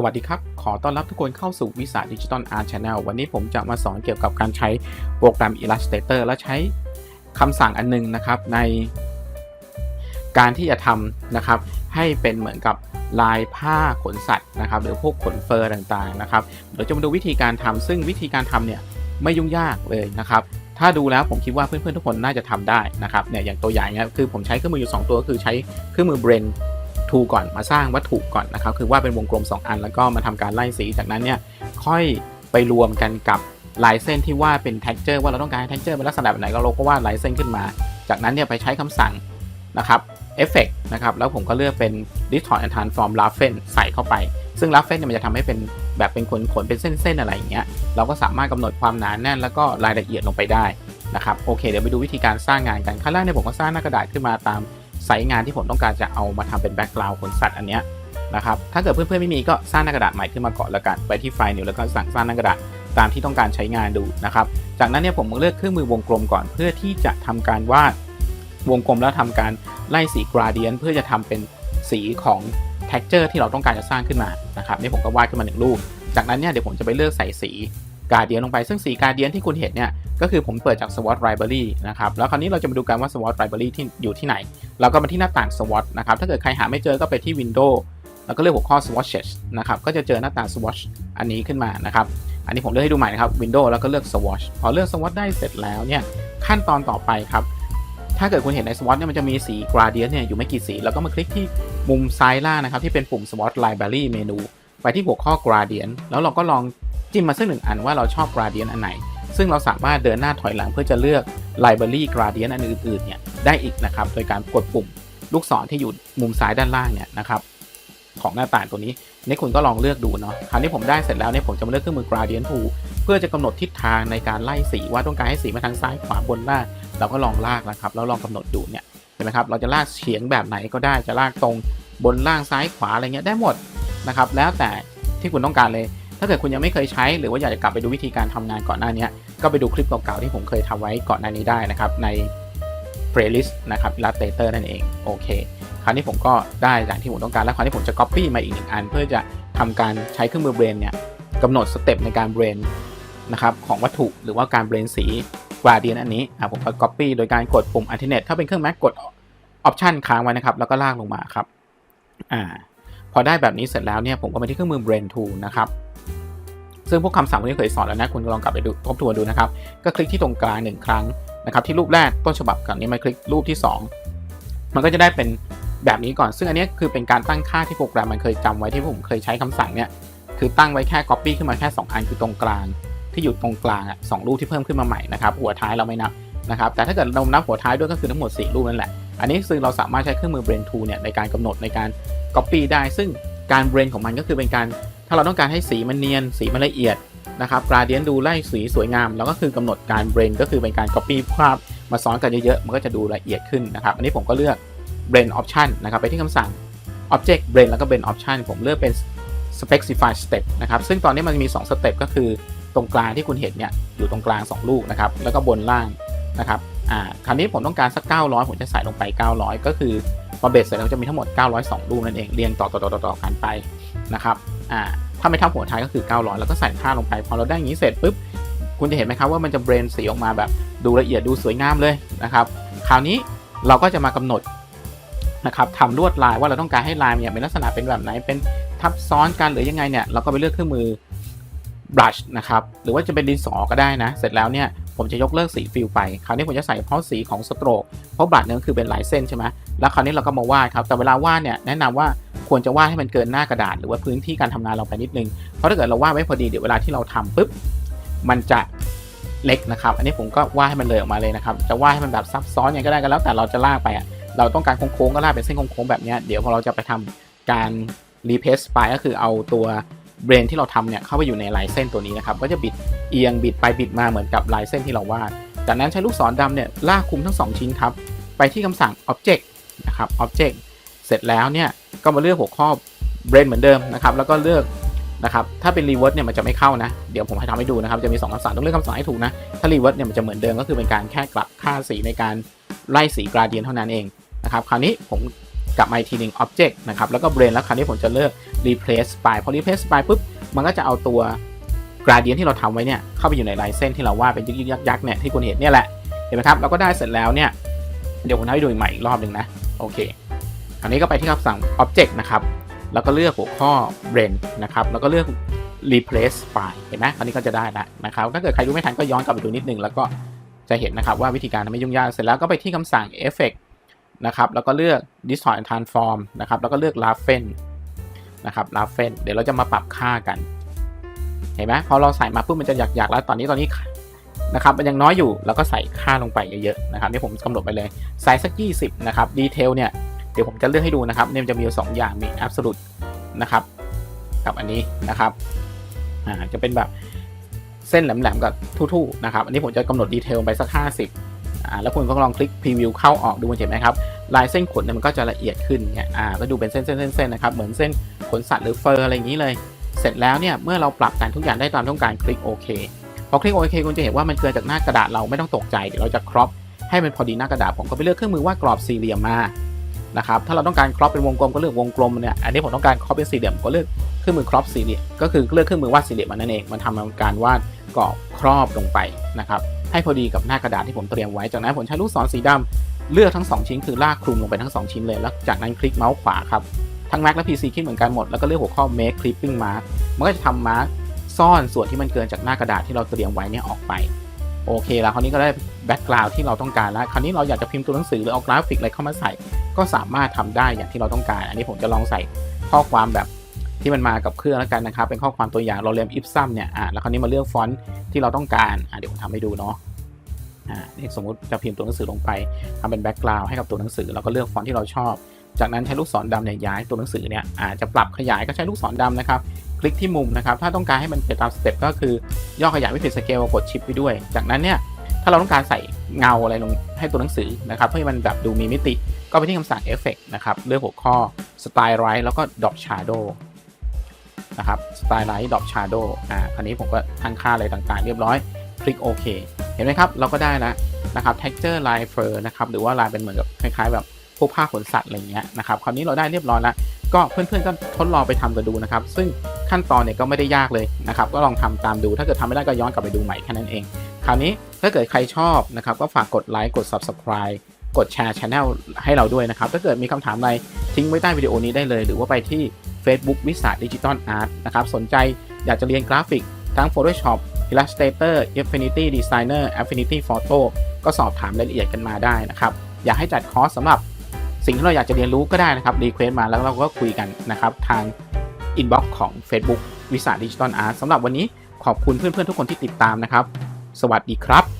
สวัสดีครับ ขอต้อนรับทุกคนเข้าสู่วิสาดิจิตอลอาร์ตชาแนลวันนี้ผมจะมาสอนเกี่ยวกับการใช้โปรแกรม Illustrator และใช้คำสั่งอันนึงนะครับใน การที่จะทำนะครับ ให้เป็นเหมือนกับลายผ้าขนสัตว์นะครับ หรือพวกขนเฟอร์ต่างๆนะครับเดี๋ยวจะมาดูวิธีการทำซึ่งวิธีการทำเนี่ยไม่ยุ่งยากเลยนะครับ ถ้าดูแล้วผมคิดว่าเพื่อนๆทุกคนน่าจะทำได้นะครับเนี่ยอย่างตัวอย่างเนี่ยคือผมใช้เครื่องมืออยู่ 2 ตัวก็คือใช้เครื่องมือ Blend ทูก่อนมาสร้างวัตถุก่อนนะครับ คือว่าเป็นวงกลม 2 อัน แล้วก็มาทำการไล่สีจากนั้นเนี่ยค่อยไปรวมกันกับลายเส้นที่ว่าเป็น texture ว่าเราต้องการให้ texture เป็นลักษณะแบบไหนก็เราก็วาดลายเส้นขึ้นมา จากนั้นเนี่ยไปใช้คำสั่งนะครับเอฟเฟกนะครับแล้วผมก็เลือกเป็น distort and transform r a f f e n ใส่เข้าไป ซึ่ง r a f f e n เนี่ยมันจะทำให้เป็นแบบเป็นขนขนเป็นเส้นๆอะไรอย่างเงี้ยเราก็สามารถกำหนดความหนาแน่นแล้วก็รายละเอียดลงไปได้นะครับโอเคเดี๋ยวไปดูวิธีการสร้างงานกันขั้นแรกเนี่ยผมก็สร้างหน้ากระดาษขึ้นมาตาม ไซส์งานที่ผมต้องการจะเอามาทำเป็นแบ็กกราวด์ขนสัตว์อันเนี้ยนะครับถ้าเกิดเพื่อนๆไม่มีก็สร้างหน้ากระดาษใหม่ขึ้นมาก่อนแล้วกัน ไปที่ไฟล์นิวแล้วก็สั่งสร้างหน้ากระดาษตามที่ต้องการใช้งานดูนะครับ จากนั้นเนี่ยผมเลือกเครื่องมือวงกลมก่อน เพื่อที่จะทำการวาดวงกลมแล้วทำการไล่สีกราเดียนเพื่อจะทำเป็นสีของ texture ที่เราต้องการจะสร้างขึ้นมานะครับนี่ผมก็วาดขึ้นมาหนึ่งรูป จากนั้นเนี่ยเดี๋ยวผมจะไปเลือกใส่สีกาเดียนลงไป ซึ่งสีกาเดียนที่คุณเห็นเนี่ย ก็คือผมเปิดจาก SWOT Library นะครับ แล้วคราวนี้เราจะมาดูกันว่า SWOT Library ที่อยู่ที่ไหน เราก็มาที่หน้าต่าง SWOT นะครับ ถ้าเกิดใครหาไม่เจอก็ไปที่ Windows แล้วก็เลือกหัวข้อ swatches นะครับ ก็จะเจอหน้าต่าง swatch อันนี้ขึ้นมานะครับ อันนี้ผมเลือกให้ดูใหม่นะครับ Windows แล้วก็เลือก swatch พอเลือก swatch ได้เสร็จแล้วเนี่ย ขั้นตอนต่อไปครับ ถ้าเกิดคุณเห็นใน swatch เนี่ยมันจะมีสี gradient เนี่ยอยู่ไม่กี่สี แล้วก็มาคลิกที่มุมซ้ายล่างนะครับที่เป็นปุ่ม swatch library เมนูไปที่หัวข้อ gradient แล้วเราก็ลองจิ้มมาสักหนึ่งอันว่าเราชอบ gradient อันไหน ซึ่งเราสามารถเดินหน้าถอยหลังเพื่อจะเลือก library gradient อันอื่นๆเนี่ยได้อีกนะครับ โดยการกดปุ่มลูกศรที่อยู่มุมซ้ายด้านล่างเนี่ยนะครับของหน้าต่างตัวนี้นี่คุณก็ลองเลือกดูเนาะคราวนี้ผมได้เสร็จแล้วเนี่ยผมจะมาเลือกเครื่องมือ gradient tool เพื่อจะกำหนดทิศทางในการไล่สีว่าต้องการให้สีมาทางซ้ายขวาบนล่างเราก็ลองลากนะครับแล้วลองกำหนดดูเนี่ยเห็นไหมครับเราจะลากเฉียงแบบไหนก็ได้จะลากตรงบนล่างซ้ายขวาอะไรเงี้ยได้หมดนะครับแล้วแต่ที่คุณต้องการเลย ถ้าเกิดคุณยังไม่เคยใช้ หรือว่าอยากจะกลับไปดูวิธีการทำงานก่อนหน้านี้ ก็ไปดูคลิปเก่าๆที่ผมเคยทำไว้ก่อนหน้านี้ได้นะครับ ใน playlist นะครับ Illustrator นั่นเอง โอเค คราวนี้ผมก็ได้อย่างที่ผมต้องการ แล้วคราวนี้ผมจะ copy มาอีกหนึ่งอัน เพื่อจะทำการใช้เครื่องมือ Brain เนี่ยกำหนดสเต็ปในการ Brain นะครับของวัตถุหรือว่าการ Brain สี gradient อันนี้อะผมก็ copy โดยการกดปุ่ม alternate ถ้าเป็นเครื่อง Mac กด option ค้างไว้นะครับ แล้วก็ลากลงมาครับ อ่า พอได้แบบนี้เสร็จแล้วเนี่ยผมก็ไปที่เครื่องมือ Brain tool นะครับซึ่งพวกคำสั่งพวกนี้เคยสอนแล้วนะคุณลองกลับไปดูทบทวนดูนะครับ ก็คลิกที่ตรงกลางหนึ่งครั้งนะครับ ที่รูปแรกต้นฉบับก่อนนี้มาคลิกรูปที่ 2 มันก็จะได้เป็นแบบนี้ก่อน ซึ่งอันนี้คือเป็นการตั้งค่าที่โปรแกรมมันเคยจำไว้ที่ผมเคยใช้คำสั่งเนี่ยคือตั้งไว้แค่ copy ขึ้นมาแค่ 2 อันคือตรงกลาง ที่อยู่ตรงกลางอะสองรูปที่เพิ่มขึ้นมาใหม่นะครับหัวท้ายเราไม่นับนะครับแต่ถ้าเกิดเรานับหัวท้ายด้วยก็คือทั้งหมด4รูปนั่นแหละอันนี้คือเราสามารถใช้เครื่องมือ Brain Tool เนี่ยในการกำหนดในการ copy ได้ ซึ่งการ Brain ของมันก็คือเป็นการ ถ้าเราต้องการให้สีมันเนียน สีมันละเอียดนะครับ gradient ดูไล่สีสวยงาม แล้วก็คือกำหนดการ Brain ก็คือเป็นการ copy ภาพมาซ้อนกันเยอะๆ มันก็จะดูละเอียดขึ้นนะครับ อันนี้ผมก็เลือก Brain Option นะครับ ไปที่คำสั่ง Object Brain แล้วก็ Brain Option ผมเลือกเป็น Specify Step นะครับ ซึ่งตอนนี้มันมี2สเต็ปก็คือตรงกลางที่คุณเห็นเนี่ยอยู่ตรงกลาง 2 ลูกนะครับ แล้วก็บนล่างนะครับ อ่าคราวนี้ผมต้องการสัก 900 ผมจะใส่ลงไป 900 ก็คือพอเบสเสร็จแล้วจะมีทั้งหมด 902ลูกนั่นเองเรียงต่อต่อต่อต่อต่อกันไปนะครับอ่าถ้าไม่ทับหัวท้ายก็คือ 900 แล้วก็ใส่ค่าลงไป พอเราได้อย่างนี้เสร็จปุ๊บคุณจะเห็นไหมครับว่ามันจะเบรนสีออกมาแบบดูละเอียดดูสวยงามเลยนะครับ คราวนี้เราก็จะมากำหนดนะครับทำลวดลายว่าเราต้องการให้ลายเนี่ยเป็นลักษณะเป็นแบบไหนเป็นทับซ้อนกันหรือยังไงเนี่ยเราก็ไปเลือกเครื่องมือ brush นะครับหรือว่าจะเป็นดินสอก็ได้นะ เสร็จแล้วเนี่ย ผมจะยกเลิกสีฟิลไป คราวนี้ผมจะใส่เฉพาะสีของสโตรกเพราะบลัชเนี่ยคือเป็นลายเส้นใช่ไหมแล้วคราวนี้เราก็มาวาดครับ แต่เวลาวาดเนี่ยแนะนำว่าควรจะวาดให้มันเกินหน้ากระดาษ หรือว่าพื้นที่การทำงานเราไปนิดนึง เพราะถ้าเกิดเราวาดไว้พอดีเดี๋ยวเวลาที่เราทำปุ๊บมันจะเล็กนะครับ อันนี้ผมก็วาดให้มันเลยออกมาเลยนะครับ จะวาดให้มันแบบซับซ้อนยังไงก็ได้ก็แล้ว แต่เราจะลากไปอะเราต้องการโค้งๆก็ลากเป็นเส้นโค้งๆแบบนี้เดี๋ยวพอเราจะไปทำการรีเพสไปก็คือเอาตัว เบรนที่เราทำเนี่ยเข้าไปอยู่ในลายเส้นตัวนี้นะครับก็จะบิดเอียงบิดไปบิดมาเหมือนกับลายเส้นที่เราวาด จากนั้นใช้ลูกศรดำเนี่ยลากคุมทั้ง 2 ชิ้นครับไปที่คำสั่ง Object นะครับ Object เสร็จแล้วเนี่ยก็มาเลือกหัวข้อ Brain เหมือนเดิมนะครับแล้วก็เลือกนะครับถ้าเป็น Reverse เนี่ยมันจะไม่เข้านะ เดี๋ยวผมให้ทำให้ดูนะครับจะมี 2คำสั่งต้องเลือกคำสั่งให้ถูกนะถ้า Reverse เนี่ยมันจะเหมือนเดิมก็คือเป็นการแค่กลับค่าสีในการไล่สี gradient เท่านั้นเองนะครับคราวนี้ผม กลับมาอีกทีหนึ่ง object นะครับแล้วก็ blend แล้วคราวนี้ผมจะเลือก replace by พอ replace by ปุ๊บมันก็จะเอาตัว gradient ที่เราทำไว้เนี่ยเข้าไปอยู่ในลายเส้นที่เราวาดเป็นยึกๆยักๆเนี่ยที่คุณเห็นเนี่ยแหละเห็นไหมครับเราก็ได้เสร็จแล้วเนี่ยเดี๋ยวผมทำให้ดูอีกใหม่อีกรอบหนึ่งนะโอเคอันนี้ก็ไปที่คำสั่ง object นะครับแล้วก็เลือกหัวข้อ blend นะครับแล้วก็เลือก replace by เห็นไหมคราวนี้ก็จะได้ล้วนะครับถ้าเกิดใครดูไม่ทันก็ย้อนกลับไปดูนิดนึงแล้วก็จะเห็นนะครับว่าวิธีการทำไม่ยุ่งยากเสร็จแล้วก็ไปที่คำสั่ง effect นะครับแล้วก็เลือก distort and transform นะครับแล้วก็เลือก laffen นะครับ laffen เดี๋ยวเราจะมาปรับค่ากัน เห็นไหมพอเราใส่มาปุ๊บมันจะหยักๆแล้วตอนนี้ตอนนี้นะครับมันยังน้อยอยู่เราก็ใส่ค่าลงไปเยอะๆนะครับนี่ผมกำหนดไปเลยใส่สัก 20 นะครับดีเทลเนี่ยเดี๋ยวผมจะเลือกให้ดูนะครับเนี่ยจะมีอยู่สองอย่างมี absolute นะครับกับอันนี้นะครับอ่าจะเป็นแบบเส้นแหลมๆกับทู่ๆนะครับอันนี้ผมจะกำหนดดีเทลไปสัก 50 อ่าแล้วคุณก็ลองคลิกพรีวิวเข้าออกดูมันเห็นไหมครับลายเส้นขนเนี่ยมันก็จะละเอียดขึ้นเนี่ยอ่าก็ดูเป็นเส้นๆๆๆนะครับเหมือนเส้นขนสัตว์หรือเฟอร์อะไรอย่างนี้เลย เสร็จแล้วเนี่ยเมื่อเราปรับแต่งทุกอย่างได้ตามต้องการคลิกโอเคพอคลิกโอเคคุณจะเห็นว่ามันเกินจากหน้ากระดาษเราไม่ต้องตกใจเดี๋ยวเราจะครอปให้มันพอดีหน้ากระดาษผมก็ไปเลือกเครื่องมือว่ากรอบสี่เหลี่ยมมานะครับถ้าเราต้องการครอปเป็นวงกลมก็เลือกวงกลมเนี่ยอันนี้ผมต้องการครอปเป็นสี่เหลี่ยมก็เลือกเครื่องมือครอปสี่เหลี่ยมก็คือเลือกเครื่องมือวาดสี่เหลี่ยมมันนั่นเองมันทำการวาดกรอบครอบลงไปนะครับ ให้พอดีกับหน้ากระดาษที่ผมเตรียมไว้ จากนั้นผมใช้ลูกศรสีดำเลือกทั้งสองชิ้นคือลากคลุมลงไปทั้งสองชิ้นเลยแล้วจากนั้นคลิกเมาส์ขวาครับทั้ง Mac และ PC คิดเหมือนกันหมด แล้วก็เลือกหัวข้อ make clipping mark มันก็จะทำมาร์กซ่อนส่วนที่มันเกินจากหน้ากระดาษที่เราเตรียมไว้เนี่ยออกไป โอเคแล้วคราวนี้ก็ได้แบ็กกราวด์ที่เราต้องการแล้ว คราวนี้เราอยากจะพิมพ์ตัวหนังสือหรือเอากราฟิกอะไรเข้ามาใส่ ก็สามารถทำได้อย่างที่เราต้องการ อันนี้ผมจะลองใส่ข้อความแบบ ที่มันมากับเครื่องแล้วกันนะครับ เป็นข้อความตัวอย่างเราเรียนอิฟซัมเนี่ยอ่าแล้วคราวนี้มาเลือกฟอนต์ที่เราต้องการอ่าเดี๋ยวผมทำให้ดูเนาะอ่านี่สมมุติจะพิมพ์ตัวหนังสือลงไปทำเป็นแบ็กกราวด์ให้กับตัวหนังสือแล้วก็เลือกฟอนต์ที่เราชอบ จากนั้นใช้ลูกศรดำเนี่ยย้ายตัวหนังสือเนี่ยอาจจะปรับขยายก็ใช้ลูกศรดำนะครับคลิกที่มุมนะครับ ถ้าต้องการให้มันเป็นตามสเต็ปก็คือย่อขยายไม่ผิดสเกลกดชิปไปด้วย จากนั้นเนี่ย ถ้าเราต้องการใส่เงาอะไรลงให้ตัวหนังสือนะครับเพื่อให้มันแบบดูมีมิติ ก็ไปที่คำสั่ง Effect นะครับ เลือกหัวข้อ Style Right แล้วก็ Drop Shadow นะครับ Style Right Drop Shadow อ่าคราวนี้ผมก็ตั้งค่าอะไรต่างๆ เรียบร้อย คลิกโอเคเห็นไหมครับ เราก็ได้แล้วนะครับ Texture Line Fur นะครับ หรือว่าลายเป็นเหมือนกับคล้ายๆ แบบพวกผ้าขนสัตว์อะไรเงี้ยนะครับ คราวนี้เราได้เรียบร้อยแล้ว ก็เพื่อนๆก็ทดลองไปทำกันดูนะครับ ซึ่งขั้นตอนเนี่ยก็ไม่ได้ยากเลยนะครับ ก็ลองทำตามดู ถ้าเกิดทำไม่ได้ก็ย้อนกลับไปดูใหม่แค่นั้นเอง คราวนี้ถ้าเกิดใครชอบนะครับ ก็ฝากกดไลค์ กด Subscribe กดแชร์ช anel ให้เราด้วยนะครับ ถ้าเกิดมีคำถามอะไรทิ้งไว้ใต้วิดีโอนี้ได้เลย หรือว่าไปที่ Facebook วิสาดิจิตอลอาร์ตนะครับสนใจอยากจะเรียนกราฟิก ทั้ง Photoshop Illustrator Affinity Designer Affinity Photo ก็สอบถามรายละเอียดกันมาได้นะครับ อยากให้จัดคอร์สสำหรับสิ่งที่เราอยากจะเรียนรู้ก็ได้นะครับรีเควสมาแล้วเราก็คุยกันนะครับ ทางอินบ็อกซ์ของ Facebook วิสาดิจิตอลอาร์ตสำหรับวันนี้ขอบคุณเพื่อนๆทุกคนที่ติดตามนะครับ สวัสดีครับ